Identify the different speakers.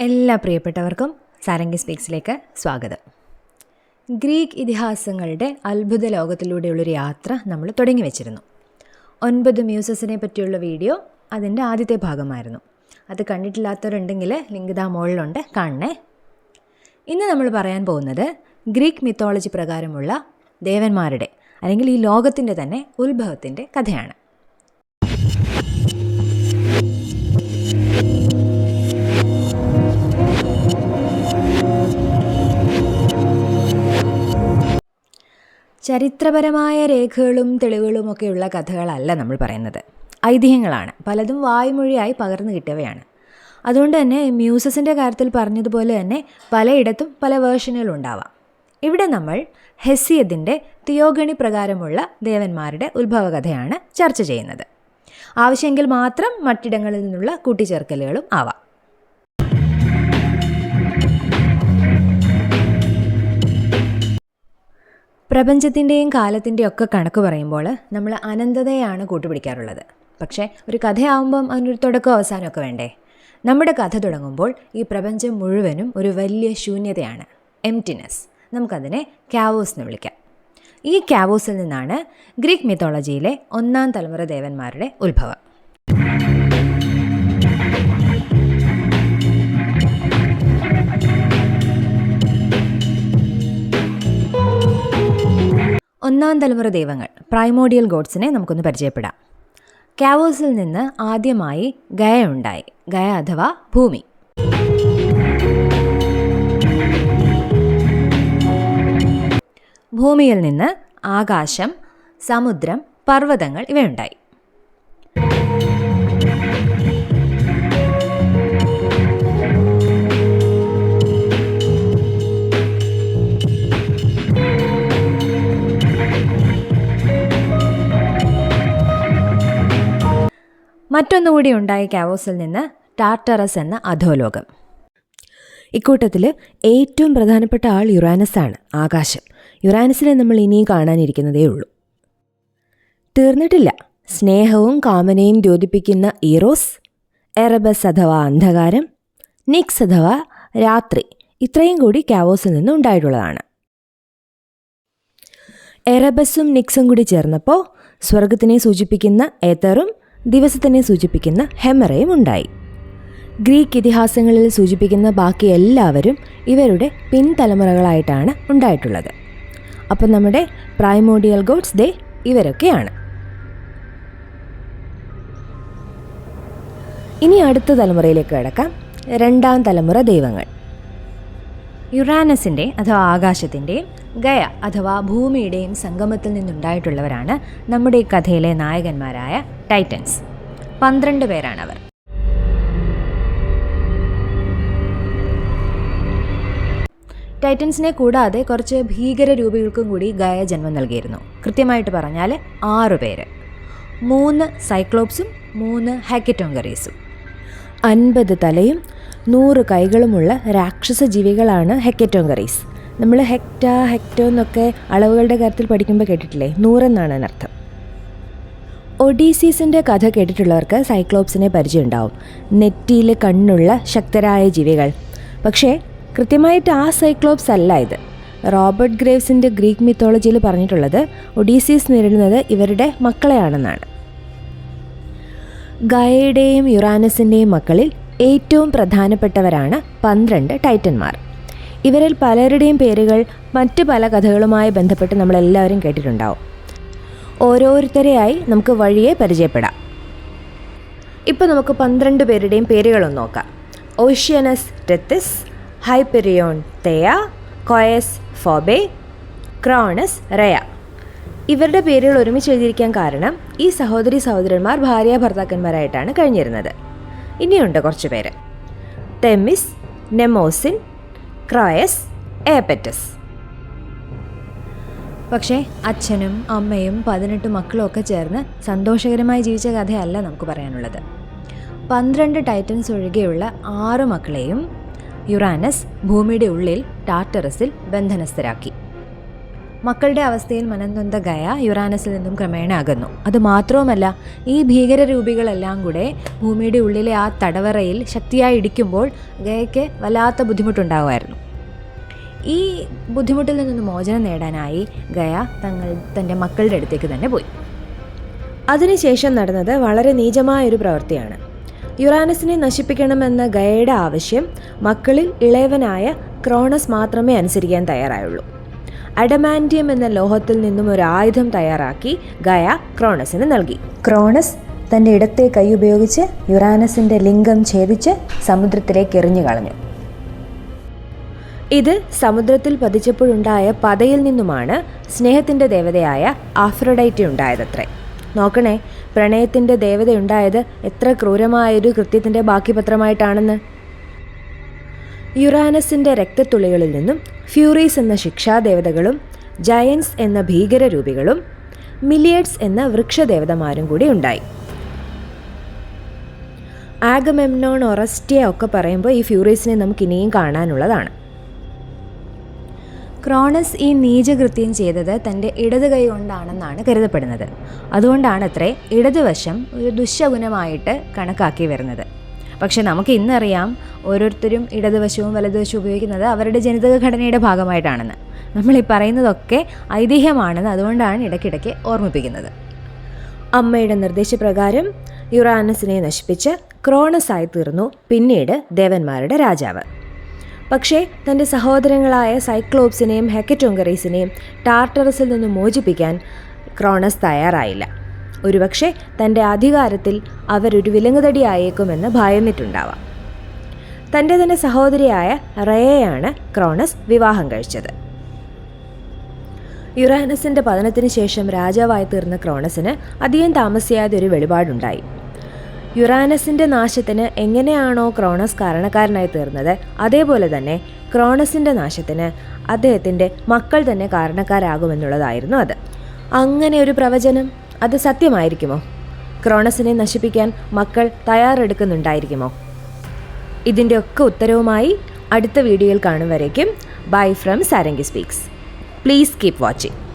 Speaker 1: എല്ലാ പ്രിയപ്പെട്ടവർക്കും സാരംഗി സ്പീക്സിലേക്ക് സ്വാഗതം. ഗ്രീക്ക് ഇതിഹാസങ്ങളുടെ അത്ഭുത ലോകത്തിലൂടെയുള്ളൊരു യാത്ര നമ്മൾ തുടങ്ങി വെച്ചിരുന്നു. ഒൻപത് മ്യൂസസിനെ പറ്റിയുള്ള വീഡിയോ അതിന്റെ ആദ്യത്തെ ഭാഗമായിരുന്നു. അത് കണ്ടിട്ടില്ലാത്തവരുണ്ടെങ്കിൽ ലിങ്ക് ദാ മുകളിലുണ്ട് കാണണേ. ഇന്ന് നമ്മൾ പറയാൻ പോകുന്നത് ഗ്രീക്ക് മിത്തോളജി പ്രകാരമുള്ള ദേവന്മാരുടെ അല്ലെങ്കിൽ ഈ ലോകത്തിന്റെ തന്നെ ഉത്ഭവത്തിന്റെ കഥയാണ്. ചരിത്രപരമായ രേഖകളും തെളിവുകളും ഒക്കെയുള്ള കഥകളല്ല നമ്മൾ പറയുന്നത്. ഐതിഹ്യങ്ങളാണ്. പലതും വായ്മൊഴിയായി പകർന്നു കിട്ടിയവയാണ്. അതുകൊണ്ട് തന്നെ മ്യൂസസിന്റെ കാര്യത്തിൽ പറഞ്ഞതുപോലെ തന്നെ പലയിടത്തും പല വേർഷനുകൾ ഉണ്ടാവാം. ഇവിടെ നമ്മൾ ഹെസിയദിന്റെ തിയോഗണി പ്രകാരമുള്ള ദേവന്മാരുടെ ഉത്ഭവകഥയാണ് ചർച്ച ചെയ്യുന്നത്. ആവശ്യമെങ്കിൽ മാത്രം മറ്റിടങ്ങളിൽ നിന്നുള്ള കൂട്ടിച്ചേർക്കലുകളും ആവാം. പ്രപഞ്ചത്തിന്റെയും കാലത്തിന്റെയും ഒക്കെ കണക്ക് പറയുമ്പോൾ നമ്മൾ അനന്തതയാണ് കൂട്ടുപിടിക്കാറുള്ളത്. പക്ഷേ ഒരു കഥയാവുമ്പം അതിനൊരു തുടക്കം അവസാനമൊക്കെ വേണ്ടേ? നമ്മുടെ കഥ തുടങ്ങുമ്പോൾ ഈ പ്രപഞ്ചം മുഴുവനും ഒരു വലിയ ശൂന്യതയാണ് എംറ്റിനെസ് നമുക്കതിനെ ക്യാവോസ് എന്ന് വിളിക്കാം. ഈ ക്യാവോസിൽ നിന്നാണ് ഗ്രീക്ക് മിത്തോളജിയിലെ ഒന്നാം തലമുറ ദേവന്മാരുടെ ഉത്ഭവം. ഒന്നാം തലമുറ ദൈവങ്ങൾ പ്രൈമോഡിയൽ ഗോഡ്സിനെ നമുക്കൊന്ന് പരിചയപ്പെടാം. കാവോസിൽ നിന്ന് ആദ്യമായി ഗയ ഉണ്ടായി. ഗയ അഥവാ ഭൂമി. ഭൂമിയിൽ നിന്ന് ആകാശം സമുദ്രം പർവതങ്ങൾ ഇവയുണ്ടായി. മറ്റൊന്നുകൂടി ഉണ്ടായ കാവോസിൽ നിന്ന് ടാർട്ടറസ് എന്ന അധോലോകം. ഇക്കൂട്ടത്തിൽ ഏറ്റവും പ്രധാനപ്പെട്ട ആൾ യുറാനസ് ആണ് ആകാശം. യുറാനസിനെ നമ്മൾ ഇനിയും കാണാനിരിക്കുന്നതേ ഉള്ളൂ. തീർന്നിട്ടില്ല. സ്നേഹവും കാമനയും ദ്യോതിപ്പിക്കുന്ന ഈറോസ് എറബസ് അഥവാ അന്ധകാരം നിക്സ് അഥവാ രാത്രി ഇത്രയും കൂടി കാവോസിൽ നിന്ന് ഉണ്ടായിട്ടുള്ളതാണ്. എറബസും നിക്സും കൂടി ചേർന്നപ്പോൾ സ്വർഗത്തിനെ സൂചിപ്പിക്കുന്ന ഏത്തറും ദിവസത്തിനെ സൂചിപ്പിക്കുന്ന ഹെമറയും ഉണ്ടായി ഗ്രീക്ക് ഇതിഹാസങ്ങളിൽ സൂചിപ്പിക്കുന്ന ബാക്കി എല്ലാവരും ഇവരുടെ പിൻതലമുറകളായിട്ടാണ് ഉണ്ടായിട്ടുള്ളത്. അപ്പം നമ്മുടെ പ്രൈമോഡിയൽ ഗോഡ്സ് ദേ ഇവരൊക്കെയാണ്. ഇനി അടുത്ത തലമുറയിലേക്ക് കിടക്കാം. രണ്ടാം തലമുറ ദൈവങ്ങൾ. യുറാനസിന്റെ അഥവാ ആകാശത്തിന്റെ ഗയ അഥവാ ഭൂമിയുടെയും സംഗമത്തിൽ നിന്നുണ്ടായിട്ടുള്ളവരാണ് നമ്മുടെ ഈ കഥയിലെ നായകന്മാരായ ടൈറ്റൻസ്. പന്ത്രണ്ട് പേരാണവർ. ടൈറ്റൻസിനെ കൂടാതെ കുറച്ച് ഭീകര രൂപികൾക്കും കൂടി ഗായ ജന്മം നൽകിയിരുന്നു. കൃത്യമായിട്ട് പറഞ്ഞാൽ ആറു പേര്. മൂന്ന് സൈക്ലോപ്സും മൂന്ന് ഹാക്കറ്റോങ്കറീസും. അൻപത് തലയും നൂറ് കൈകളുമുള്ള രാക്ഷസ ജീവികളാണ് ഹെക്കറ്റോങ്കറീസ് നമ്മൾ ഹെക്ട ഹെക്ടോ എന്നൊക്കെ അളവുകളുടെ കാര്യത്തിൽ പഠിക്കുമ്പോൾ കേട്ടിട്ടില്ലേ? നൂറെന്നാണ് അതിനർത്ഥം. ഒഡീസീസിന്റെ കഥ കേട്ടിട്ടുള്ളവർക്ക് സൈക്ലോപ്സിനെ പരിചയമുണ്ടാവും. നെറ്റിയിൽ കണ്ണുള്ള ശക്തരായ ജീവികൾ. പക്ഷേ കൃത്യമായിട്ട് ആ സൈക്ലോപ്സ് അല്ല ഇത്. റോബർട്ട് ഗ്രേവ്സിന്റെ ഗ്രീക്ക് മിത്തോളജിയിൽ പറഞ്ഞിട്ടുള്ളത് ഒഡീസീസ് നേരിടുന്നത് ഇവരുടെ മക്കളെയാണെന്നാണ്. ഗായയുടെയും യുറാനസിന്റെയും മക്കളിൽ ഏറ്റവും പ്രധാനപ്പെട്ടവരാണ് പന്ത്രണ്ട് ടൈറ്റന്മാർ. ഇവരിൽ പലരുടെയും പേരുകൾ മറ്റു പല കഥകളുമായി ബന്ധപ്പെട്ട് നമ്മളെല്ലാവരും കേട്ടിട്ടുണ്ടാവും. ഓരോരുത്തരെയായി നമുക്ക് വഴിയെ പരിചയപ്പെടാം. ഇപ്പോൾ നമുക്ക് പന്ത്രണ്ട് പേരുടെയും പേരുകളൊന്ന് നോക്കാം. Oceanus Tethys Hyperion Theia Coeus Phoebe Cronus Rhea. ഇവരുടെ പേരുകൾ ഒരുമിച്ച് എഴുതിയിരിക്കാൻ കാരണം ഈ സഹോദരി സഹോദരന്മാർ ഭാര്യ ഭർത്താക്കന്മാരായിട്ടാണ് കഴിഞ്ഞിരുന്നത്. ഇനിയുണ്ട് കുറച്ച് പേര്. ടെമിസ് നെമോസിൻ ക്രോയസ് ഏപ്പറ്റസ് പക്ഷേ അച്ഛനും അമ്മയും പതിനെട്ട് മക്കളും ഒക്കെ ചേർന്ന് സന്തോഷകരമായി ജീവിച്ച കഥയല്ല നമുക്ക് പറയാനുള്ളത്. പന്ത്രണ്ട് ടൈറ്റൻസ് ഒഴികെയുള്ള ആറ് മക്കളെയും യുറാനസ് ഭൂമിയുടെ ഉള്ളിൽ ടാർട്ടറസിൽ ബന്ധനസ്ഥരാക്കി. മക്കളുടെ അവസ്ഥയിൽ മനംനൊന്ത ഗയ യുറാനസിൽ നിന്നും ക്രമേണ അകന്നു. അതുമാത്രവുമല്ല ഈ ഭീകരരൂപികളെല്ലാം കൂടെ ഭൂമിയുടെ ഉള്ളിലെ ആ തടവറയിൽ ശക്തിയായി ഇടിക്കുമ്പോൾ ഗയയ്ക്ക് വല്ലാത്ത ബുദ്ധിമുട്ടുണ്ടാകുമായിരുന്നു ഈ ബുദ്ധിമുട്ടിൽ നിന്ന് മോചനം നേടാനായി ഗയ തങ്ങൾ തന്റെ മക്കളുടെ അടുത്തേക്ക് തന്നെ പോയി.
Speaker 2: അതിനുശേഷം നടന്നത് വളരെ നീചമായ ഒരു പ്രവൃത്തിയാണ്. യുറാനസിനെ നശിപ്പിക്കണമെന്ന ഗയയുടെ ആവശ്യം മക്കളിൽ ഇളയവനായ ക്രോണസ് മാത്രമേ അനുസരിക്കാൻ തയ്യാറായുള്ളൂ. അഡമാൻഡിയം എന്ന ലോഹത്തിൽ നിന്നും ഒരു ആയുധം തയ്യാറാക്കി ഗയ ക്രോണസിന് നൽകി. ക്രോണസ് തന്റെ ഇടത്തെ കൈ ഉപയോഗിച്ച് യുറാനസിന്റെ ലിംഗം ഛേദിച്ച് സമുദ്രത്തിലേക്ക് എറിഞ്ഞു കളഞ്ഞു. ഇത് സമുദ്രത്തിൽ പതിച്ചപ്പോഴുണ്ടായ പതയിൽ നിന്നുമാണ് സ്നേഹത്തിന്റെ ദേവതയായ ആഫ്രഡൈറ്റി ഉണ്ടായതത്രേ. നോക്കണേ പ്രണയത്തിന്റെ ദേവതയുണ്ടായത് എത്ര ക്രൂരമായൊരു കൃത്യത്തിന്റെ ബാക്കി പത്രമായിട്ടാണെന്ന് യുറാനസിന്റെ രക്തത്തുള്ളികളിൽ നിന്നും ഫ്യൂറീസ് എന്ന ശിക്ഷാദേവതകളും ജയൻസ് എന്ന ഭീകരരൂപികളും മിലിയഡ്സ് എന്ന വൃക്ഷദേവതമാരും കൂടി ഉണ്ടായി. ആഗമെംനോൺ ഒറസ്റ്റിയ ഒക്കെ പറയുമ്പോൾ ഈ ഫ്യൂറീസിനെ നമുക്ക് ഇനിയും കാണാനുള്ളതാണ്.
Speaker 1: ക്രോണസ് ഈ നീചകൃത്യം ചെയ്തത് തന്റെ ഇടത് കൈ കൊണ്ടാണെന്നാണ് കരുതപ്പെടുന്നത്. അതുകൊണ്ടാണത്രേ ഇടതുവശം ഒരു ദുശകുനമായിട്ട് കണക്കാക്കി വരുന്നത്. പക്ഷെ നമുക്ക് ഇന്നറിയാം ഓരോരുത്തരും ഇടതുവശവും വലതുവശവും ഉപയോഗിക്കുന്നത് അവരുടെ ജനിതക ഘടനയുടെ ഭാഗമായിട്ടാണെന്ന്. നമ്മൾ ഈ പറയുന്നതൊക്കെ ഐതിഹ്യമാണെന്ന് അതുകൊണ്ടാണ് ഇടയ്ക്കിടയ്ക്ക് ഓർമ്മിപ്പിക്കുന്നത്.
Speaker 2: അമ്മയുടെ നിർദ്ദേശപ്രകാരം യുറാനസിനെ നശിപ്പിച്ച് ക്രോണസായി തീർന്നു പിന്നീട് ദേവന്മാരുടെ രാജാവ്. പക്ഷേ തന്റെ സഹോദരങ്ങളായ സൈക്ലോപ്സിനെയും ഹെക്കറ്റോങ്കറീസിനെയും ടാർട്ടറസിൽ നിന്ന് മോചിപ്പിക്കാൻ ക്രോണസ് തയ്യാറായില്ല. ഒരുപക്ഷെ തന്റെ അധികാരത്തിൽ അവരൊരു വിലങ്ങുതടിയായേക്കുമെന്ന് ഭയന്നിട്ടുണ്ടാവാം. തന്റെ തന്നെ സഹോദരിയായ റയയാണ് ക്രോണസ് വിവാഹം കഴിച്ചത്. യുറാനസിന്റെ പതനത്തിന് ശേഷം രാജാവായി തീർന്ന ക്രോണസിന് അധികം താമസിയാതെ ഒരു വെളിപാടുണ്ടായി. യുറാനസിന്റെ നാശത്തിന് എങ്ങനെയാണോ ക്രോണസ് കാരണക്കാരനായി തീർന്നത് അതേപോലെ തന്നെ ക്രോണസിന്റെ നാശത്തിന് അദ്ദേഹത്തിന്റെ മക്കൾ തന്നെ കാരണക്കാരാകുമെന്നുള്ളതായിരുന്നു അത്. അങ്ങനെ ഒരു പ്രവചനം? അത് സത്യമായിരിക്കുമോ? ക്രോണസിനെ നശിപ്പിക്കാൻ മക്കൾ തയ്യാറെടുക്കുന്നുണ്ടായിരിക്കുമോ? ഇതിന്റെ ഒക്കെ ഉത്തരവുമായി അടുത്ത വീഡിയോയിൽ കാണും വരേക്കും. Bye from Sarangi speaks please keep watching